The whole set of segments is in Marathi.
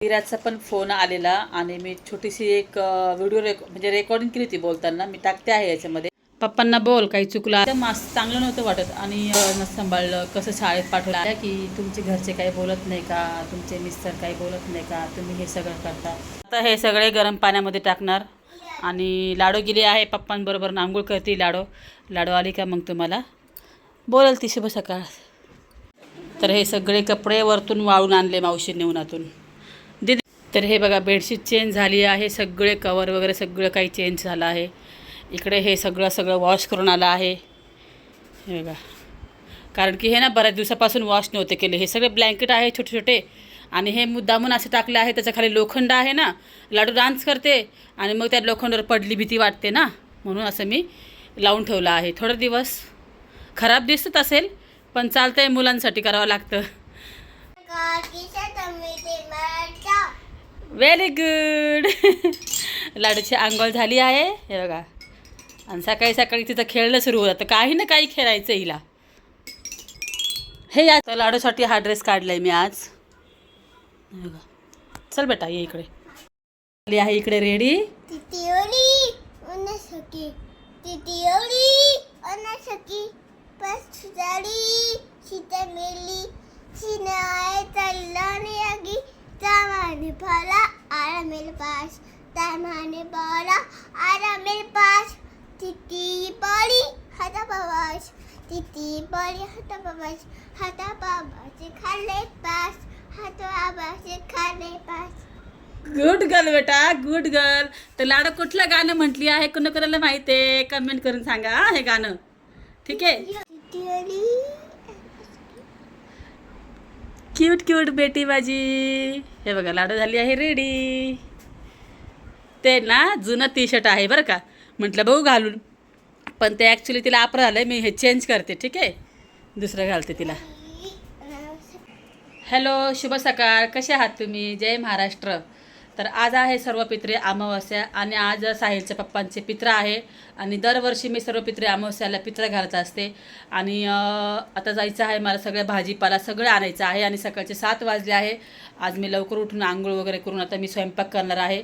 विराजचा पण फोन आलेला आणि मी छोटीशी एक व्हिडिओ रेक म्हणजे रेकॉर्डिंग केली होती बोलताना. मी टाकते आहे याच्यामध्ये. पप्पांना बोल काही चुकलं तर मास चांगलं नव्हतं वाटत आणि सांभाळलं. कसं शाळेत पाठवलं की तुमचे घरचे काही बोलत नाही का? तुमचे मिस्टर काही बोलत नाही का? तुम्ही हे सगळं करता. आता हे सगळे गरम पाण्यामध्ये टाकणार. आणि लाडो गेली आहे पप्पांबरोबर. आंघोळ करते लाडो. लाडो आली का मग तुम्हाला? बोलेल ती शुभ सकाळ. तर हे सगळे कपडे वरतून वाळून आणले मावशीने उन्हातून तर हे बघा बेडशीट चेंज झाली आहे सगळे कवर वगैरे सगळं काही चेंज झालं आहे. इकडे हे सगळं सगळं वॉश करून आलं आहे. हे बघा. कारण की हे ना बऱ्याच दिवसापासून वॉश नव्हते केले. हे सगळे ब्लँकेट आहे छोटे छोटे आणि हे मुद्दामून असे टाकले आहे त्याच्याखाली लोखंड आहे ना लाडू डान्स करते आणि मग त्या लोखंडावर पडली भीती वाटते ना म्हणून असं मी लावून ठेवलं आहे. थोडे दिवस खराब दिसत असेल पण चालतंय मुलांसाठी करावं लागतं. व्हेरी गुड लाडूची आंघोळ झाली आहे. हे बघा. आणि सकाळी सकाळी तिचं खेळणं सुरू होतं. काही ना काही खेळायचं हिला. हे या. तर लाडूसाठी हा ड्रेस काढला आहे मी आज. बघा. चल बेटा ये इकडे. आली आहे इकडे रेडी तितियोली उन्हासकी तितियोली उन्हासकी बस झाली. मेली. आरा मेरे पास तामाने पाला आरा मेरे पास तिती पडी हाता बाबास तिती पडी हाता बाबास हाता बाबाचे खाल्ले पास हाता बाबाचे खाल्ले पास गुड गर्ल बेटा गुड गर्ल तर लाडू कुठलं गाणं म्हटली आहे कोण कोणाला माहिती आहे कमेंट करून सांगा हा, हे गाणं ठीक आहे क्यूट क्यूट बेटी माझी. हे बघा लाडू झाली आहे रेडी ते ना जुनं टी शर्ट आहे बरं का. म्हटलं बघू घालून. पण ते ॲक्च्युली तिला आपलं झालं मी हे चेंज करते ठीक आहे? दुसरं घालते तिला. हॅलो शुभ सकाळ. कसे आहात तुम्ही? जय महाराष्ट्र. तर आज आहे सर्व पित्रे अमावस्या आणि आज साहिलच्या पप्पांचे पित्र आहे. आणि दरवर्षी मी सर्व पित्रे अमावस्याला पित्र घालत असते. आणि आता जायचं आहे मला सगळं भाजीपाला सगळं आणायचं आहे आणि सकाळचे सात वाजले आहे. आज मी लवकर उठून आंघोळ वगैरे करून आता मी स्वयंपाक करणार आहे.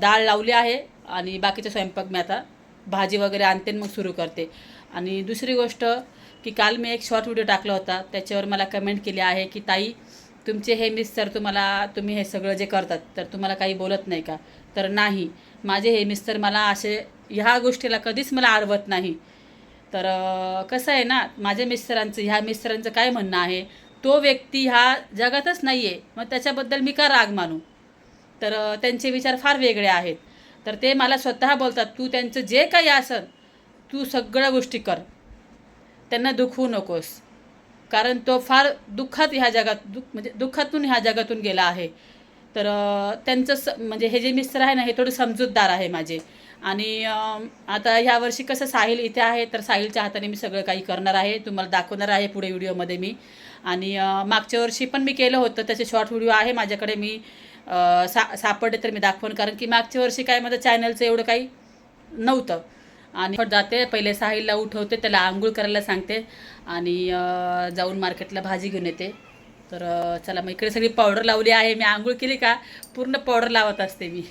डाळ लावली आहे आणि बाकीचे स्वयंपाक मी आता भाजी वगैरे आणते आणि मग सुरू करते. आणि दुसरी गोष्ट की काल मी एक शॉर्ट व्हिडिओ टाकला होता. त्याच्यावर मला कमेंट केली आहे की ताई तुमचे हे मिस्टर तुम्हाला तुम्ही हे सगळं जे करतात तर तुम्हाला काही बोलत नाही का? तर नाही. माझे हे मिस्टर मला असे ह्या गोष्टीला कधीच मला आडवत नाही. तर कसं आहे ना माझ्या मिस्टरांचं ह्या मिस्टरांचं काय म्हणणं आहे? तो व्यक्ती ह्या जगातच नाही आहे मग त्याच्याबद्दल मी का राग मानू? तर त्यांचे विचार फार वेगळे आहेत. तर ते मला स्वतः बोलतात तू त्यांचं जे काही असन तू सगळ्या गोष्टी कर. त्यांना दुखवू नकोस. कारण तो फार दुःखात ह्या जगात दुःख म्हणजे दुःखातून ह्या जगातून गेला आहे. तर त्यांचं स म्हणजे हे जे मिस्टर आहे ना हे थोडे समजूतदार आहे माझे. आणि आता ह्या वर्षी कसं साहिल इथे आहे तर साहिलच्या हाताने मी सगळं काही करणार आहे. तुम्हाला दाखवणार आहे पुढे व्हिडिओमध्ये मी. आणि मागच्या वर्षी पण मी केलं होतं त्याचे शॉर्ट व्हिडिओ आहे माझ्याकडे मी सा सापडले तर मी दाखवून. कारण की मागच्या वर्षी काय माझं चॅनलचं एवढं काही नव्हतं. आणि जाते पहिले साहिलला उठवते त्याला आंघोळ करायला सांगते आणि जाऊन मार्केटला भाजी घेऊन येते. तर चला मग इकडे सगळी पावडर लावली आहे. मी आंघोळ केली का? पूर्ण पावडर लावत असते मी.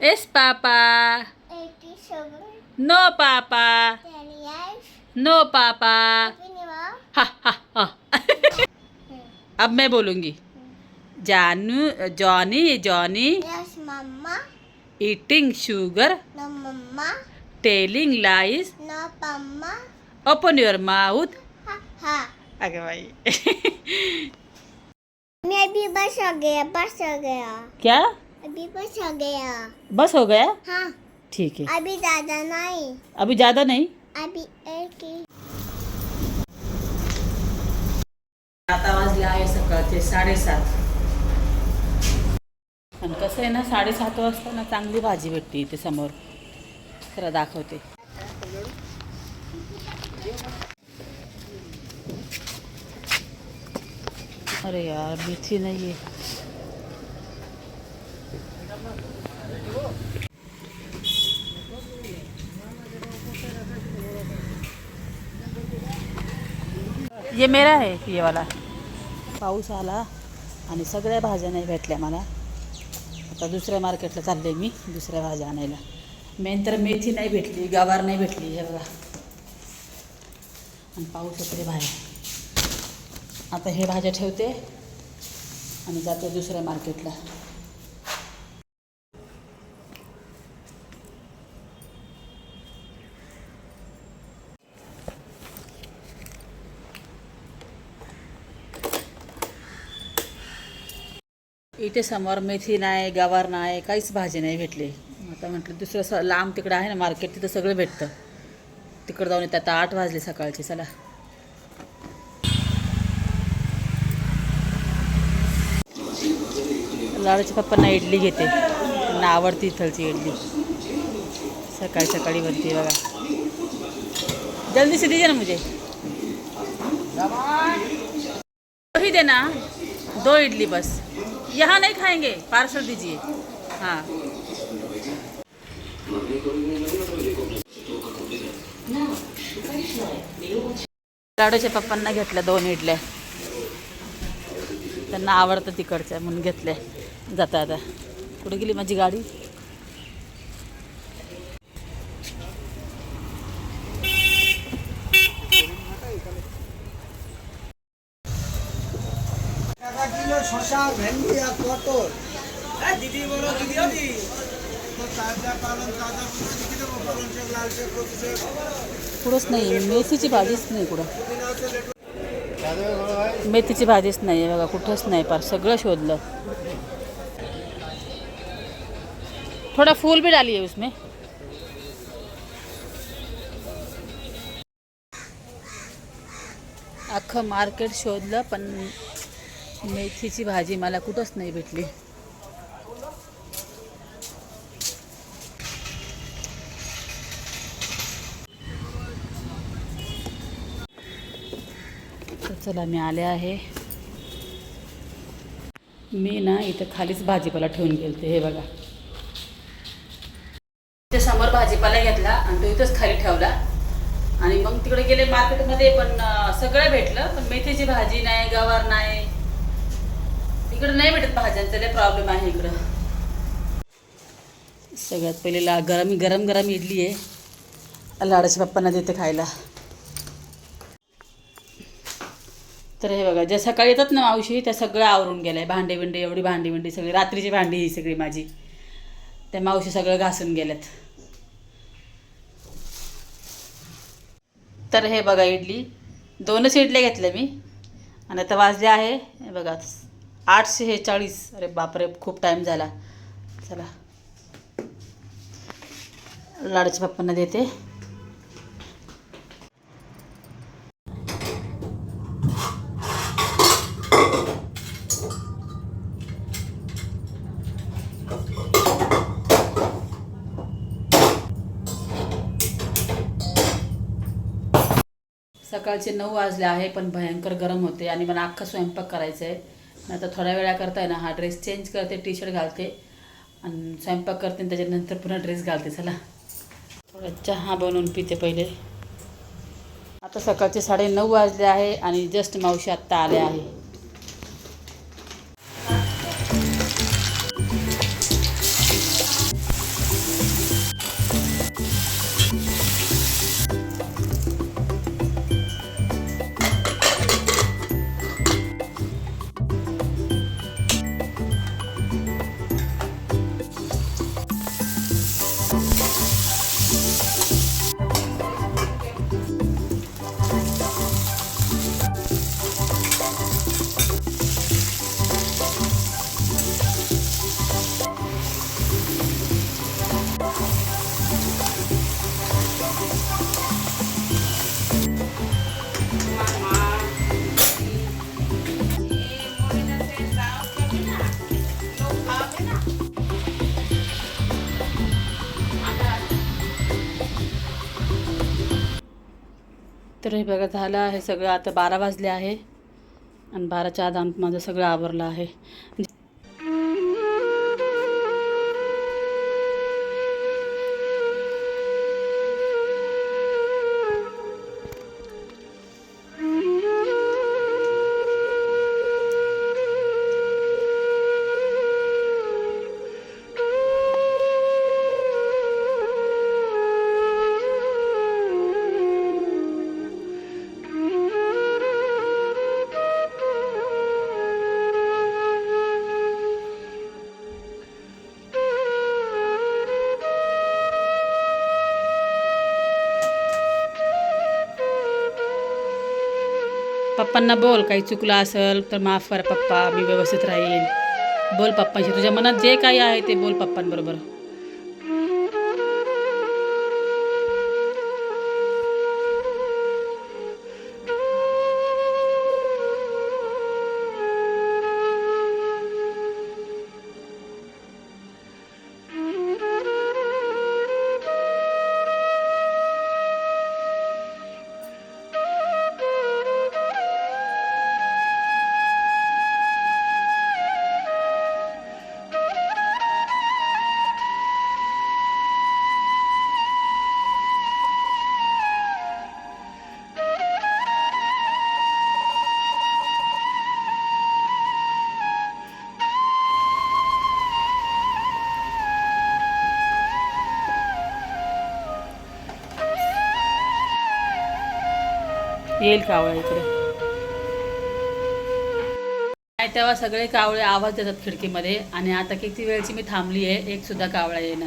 Yes papa. No papa. No papa. Ha ha ha. अब मैं बोलूँगी. Johnny Johnny Johnny. Yes mama. Eating sugar no mama telling lies no papa open your mouth ha ha अगं बाई मैं अभी बस हो गया बस हो गया। क्या? अभी बस हो गया। बस हो गया? हाँ। ठीक है। अभी ज़्यादा नहीं। अभी ज़्यादा नहीं? अभी एक ही। आता वाजले आहे सकाळचे साडेसात आणि कसं आहे ना साडेसात वाजता ना चांगली भाजी भेटते इथे समोर. खरं दाखवते. अरे यार मेथी नाही आहे ये मेरा है ये वाला. पाऊस आला आणि सगळ्या भाज्या नाही भेटल्या मला. आता दुसऱ्या मार्केटला चालले मी दुसऱ्या भाज्या आणायला. मेन तर मेथी नाही भेटली गवार नाही भेटली हे बघा. आणि पाऊस वगैरे बाहेर. आता हे भाज्या ठेवते आणि जाते दुसऱ्या मार्केटला इथे समोर मेथी नाही गवार नाही काहीच भाजी नाही भेटली. आता म्हटलं दुसरं स लांब तिकडं आहे ना मार्केट तिथं सगळं भेटतं. तिकडं जाऊन येतं आता आठ वाजले सकाळचे चला. लाडूच्या पप्पांना इडली घेते. त्यांना आवडती इथलची इडली. सकाळी सकाळी बनते बघा. जल्दी से दीजिए ना मुझे. ही देना दो इडली बस. यहाँ नहीं खाएंगे। पार्सल दीजिए। हाँ। लाडूच्या पप्पांना घेतल्या दोन इडल्या त्यांना आवडतं तिकडच्या म्हणून घेतल्या जाता आता. कुठे गेली माझी गाडी? শশা ভেন্ডি আর পটল দিদি বলো দিদি দিদি कुठंच नाही मेथीची भाजीच नाही कुठं. मेथीची भाजीच नाही आहे बघा कुठंच नाही पार सगळं शोधलं. थोडा फूल भी आहे उसमे. अख्खं मार्केट शोधलं पण मेथीची भाजी मला कुठंच नाही भेटली. तर चला मी आले आहे. मी ना इथं खालीच भाजीपाला ठेवून गेलते हे बघा. ते समोर भाजीपाला घेतला आणि तो इथंच खाली ठेवला. आणि मग तिकडे गेले मार्केटमध्ये पण सगळं भेटलं पण मेथीची भाजी नाही गवार नाही इकडे नाही भेटत भाज्यांचा लय प्रॉब्लेम आहे इकडं. सगळ्यात पहिले ला गरम गरम गरम इडली आहे. लाडाच्या पप्पांना देते खायला. तर हे बघा ज्या सकाळी येतात ना मावशी त्या सगळं आवरून गेलं आहे भांडे बिंडे एवढी भांडी बिंडी सगळी. रात्रीची भांडी ही सगळी माझी. त्या मावशी सगळं घासून गेल्यात. तर हे बघा इडली. दोनच इडल्या घेतल्या मी. आणि आता वाजले आहे बघा आठशे हे चाळीस. अरे बापरे खूप टाईम झाला. चला. लाडच्या बाप्पांना देते. सकाळचे नऊ वाजले आहे पण भयंकर गरम होते आणि मला अख्खा स्वयंपाक करायचा आहे. नाही आता थोड्या वेळा करताय ना हा ड्रेस चेंज करते टी शर्ट घालते आणि स्वयंपाक करते आणि त्याच्यानंतर पुन्हा ड्रेस घालते. चला. थोडा चहा बनवून पिते पहिले. आता सकाळचे साडे नऊ वाजले आहे आणि जस्ट मावशी आत्ता आले आहे. तर हे बघा झालं आहे सगळं. आता बारा वाजले आहे. आणि बाराच्या आत माझं सगळं आवरलं आहे. पप्पांना बोल काही चुकलं असेल तर माफ करा पप्पा मी व्यवस्थित राहील बोल पप्पांशी तुझ्या मनात जे काही आहे ते बोल पप्पांबरोबर. येईल कावळा इकडे. काय तेव्हा सगळे कावळे आवाज देतात खिडकीमध्ये. आणि आता किती वेळची मी थांबली आहे एक सुद्धा कावळा येणं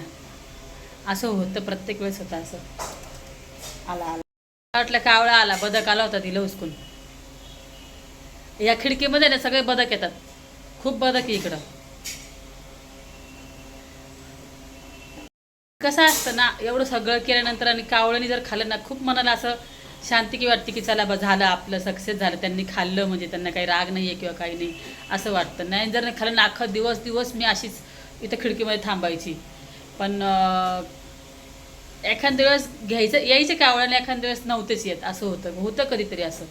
असं होतं प्रत्येक वेळेस होतं असं. आला आला. वाटलं कावळा आला बदक आला होता तिला उचकून. या खिडकीमध्ये ना सगळे बदक येतात. खूप बदक इकडं. कसं असतं ना एवढं सगळं केल्यानंतर आणि कावळ्याने जर खाल्लं ना खूप मनाला असं शांती की वाटते की चला बा झालं आपलं सक्सेस झालं त्यांनी खाल्लं म्हणजे त्यांना काही राग नाही आहे किंवा काही नाही असं वाटतं. नाही जर खाल्लं ना अख्खा दिवस दिवस मी अशीच इथं खिडकीमध्ये थांबायची. पण एखाद एखाद्या वेळेस घ्यायचं यायचे कावळ्याने एखाद्या वेळेस नव्हतेच येत. असं होतं. होतं कधीतरी असं.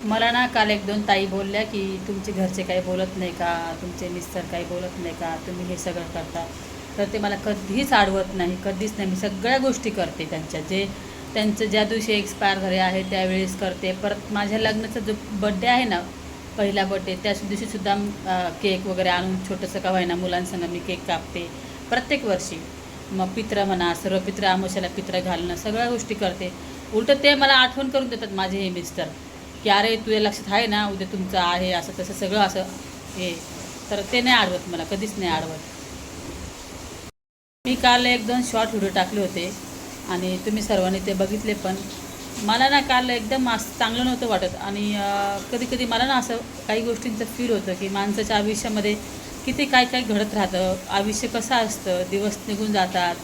मला ना काल एक दोन ताई बोलल्या की तुमचे घरचे काही बोलत नाही का? तुमचे मिस्टर काही बोलत नाही का? तुम्ही हे सगळं करता. तर ते मला कधीच आडवत नाही. कधीच नाही. मी सगळ्या गोष्टी करते त्यांच्या. जे त्यांचं ज्या दिवशी एक्सपायर झाले आहे त्यावेळेस करते. परत माझ्या लग्नाचा जो बड्डे आहे ना पहिला बड्डे त्या दिवशीसुद्धा केक वगैरे आणून छोटंसं का व्हायना मुलांसंग मी केक कापते. प्रत्येक वर्षी. मग पित्र म्हणा सर्व पित्र आमोशाला पित्र घालणं सगळ्या गोष्टी करते. उलटं ते मला आठवण करून देतात माझे हे मिस्टर की अरे तुझ्या लक्षात आहे ना उद्या तुमचं आहे असं तसं सगळं असं हे. तर ते नाही आडवत मला कधीच नाही आडवत मी काल एक दोन शॉर्ट व्हिडिओ टाकले होते. आणि तुम्ही सर्वांनी ते बघितले पण मला ना काल एकदम असं चांगलं नव्हतं वाटत. आणि कधी कधी मला ना असं काही गोष्टींचं फील होतं की माणसाच्या आयुष्यामध्ये किती काय काय घडत राहतं. आयुष्य कसं असतं? दिवस निघून जातात.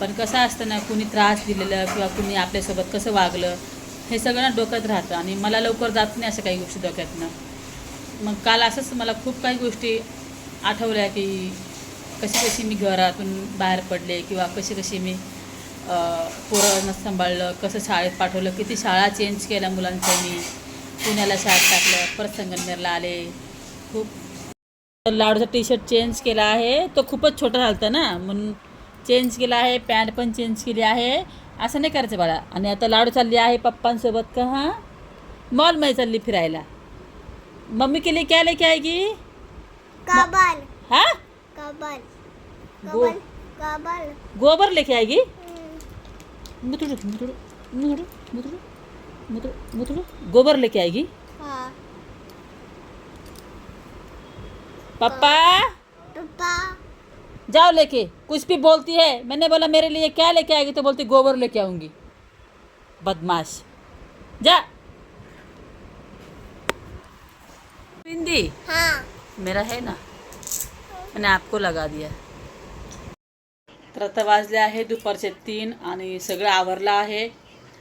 पण कसं असतं ना कुणी त्रास दिलेलं किंवा कुणी आपल्यासोबत कसं वागलं हे सगळं ना डोक्यात राहतं. आणि मला लवकर जात नाही अशा काही गोष्टी डोक्यातनं. मग काल असंच मला खूप काही गोष्टी आठवल्या की कशी कशी मी घरातून बाहेर पडले किंवा कशी कशी मी पोरांना सांभाळलं कसं शाळेत पाठवलं किती शाळा चेंज केल्या मुलांच्या मी. पुण्याला शाळेत टाकलं परत संगमनेरला आले. खूप. लाडूचा टी शर्ट चेंज केला आहे. तो खूपच छोटा झाला होता ना. म्हणून चेंज केला आहे. पॅन्ट पण चेंज केली आहे. असं नाही करायचं बाळा. आणि आता लाडू चालली आहे पप्पांसोबत का? हां? मॉलमध्ये चालली फिरायला. मम्मी के लिए क्या लेके आएगी? कबल. हाँ? कबल. गोबर लेके आएगी? हम्म, मुतुडू मुतुडू मुतुडू मुतुडू मुतुडू मुतुडू गोबर लेके आएगी। हाँ। पापा। पापा। जाओ लेके। कुछ भी बोलती है मैंने बोला मेरे लिए क्या लेके आएगी तो बोलती गोबर लेके आऊँगी। बदमाश। जा। हिंदी हाँ। मेरा है ना? मैंने आपको लगा दिया। तर आता वाजले आहे दुपारचे तीन आणि सगळं आवरलं आहे.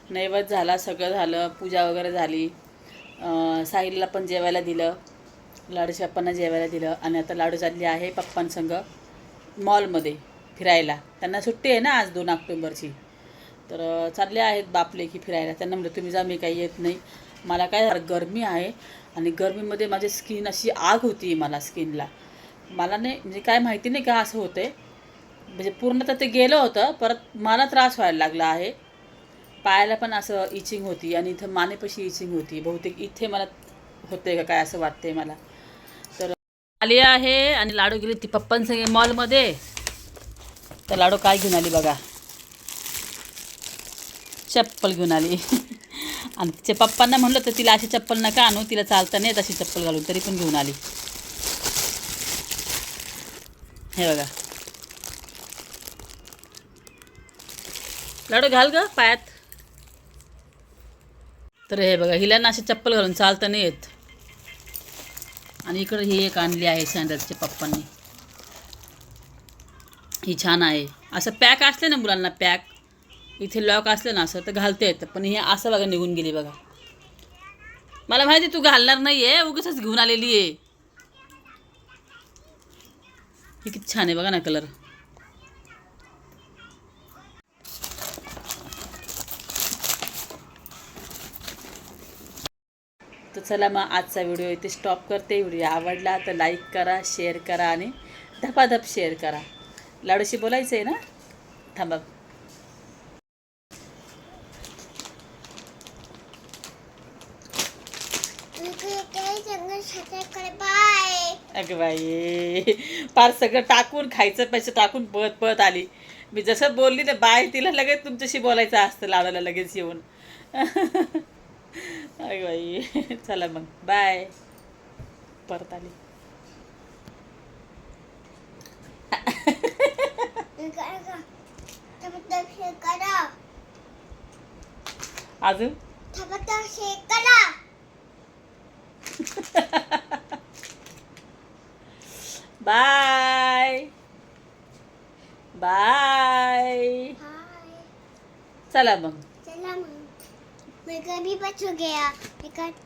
नैवेद्य झाला सगळं झालं पूजा वगैरे झाली. साहिलला पण जेवायला दिलं लाडूच्या जेवायला दिलं आणि आता लाडू चालली आहे पप्पांसंग मॉलमध्ये फिरायला. त्यांना सुट्टी आहे ना आज दोन ऑक्टोंबरची. तर चालले आहेत बापले की फिरायला. त्यांना म्हटलं तुम्ही जा मी काही येत नाही. मला काय झालं, गरमी आहे आणि गरमीमध्ये माझी स्किन अशी आग होती मला स्किनला. मला नाही म्हणजे काय माहिती नाही का असं होतंय. म्हणजे पूर्ण तर ते गेलं होतं परत मला त्रास व्हायला लागला आहे. पायाला पण असं इचिंग होती आणि इथं मानेपाशी इचिंग होती. बहुतेक इथे मला होते का काय असं वाटते मला. तर आली आहे आणि लाडू गेली ती पप्पांसंगे मॉलमध्ये. तर लाडू काय घेऊन आली बघा. चप्पल घेऊन आली. आणि तिच्या पप्पांना म्हणलं तर तिला अशी चप्पल नका आणू तिला चालता नाही तशी अशी चप्पल घालून तरी पण घेऊन आली. हे बघा. लाडू घाल ग पायात. तर हे बघा हिला ना अशी चप्पल घालून चालता नाही येत. आणि इकडे ही एक आणली आहे सँडलच्या पप्पांनी. ही छान आहे. असं पॅक असले ना मुलांना पॅक इथे लॉक असलं ना असं तर घालता येतं. पण हे असं बघा निघून गेली बघा. मला माहिती तू घालणार नाही आहे उगाच घेऊन आलेली आहे ही किती छान आहे बघा ना कलर. तर चला मग आजचा व्हिडिओ इथे स्टॉप करते. व्हिडिओ आवडला तर लाईक करा शेअर करा आणि धपाधप शेअर करा. लाडूशी बोलायचं आहे ना? थांबा. अगं बाई फार सगळं टाकून खायचं पैसे टाकून पळत पळत आली. मी जसं बोलली ना बाय तिला लगेच तुमच्याशी बोलायचं असतं लाडाला लगेच येऊन. अगं बाई. चला मग. बाय परत आली. अजून? बाय बाय चला मग. चला मग मैं कभी बच गया मैं कर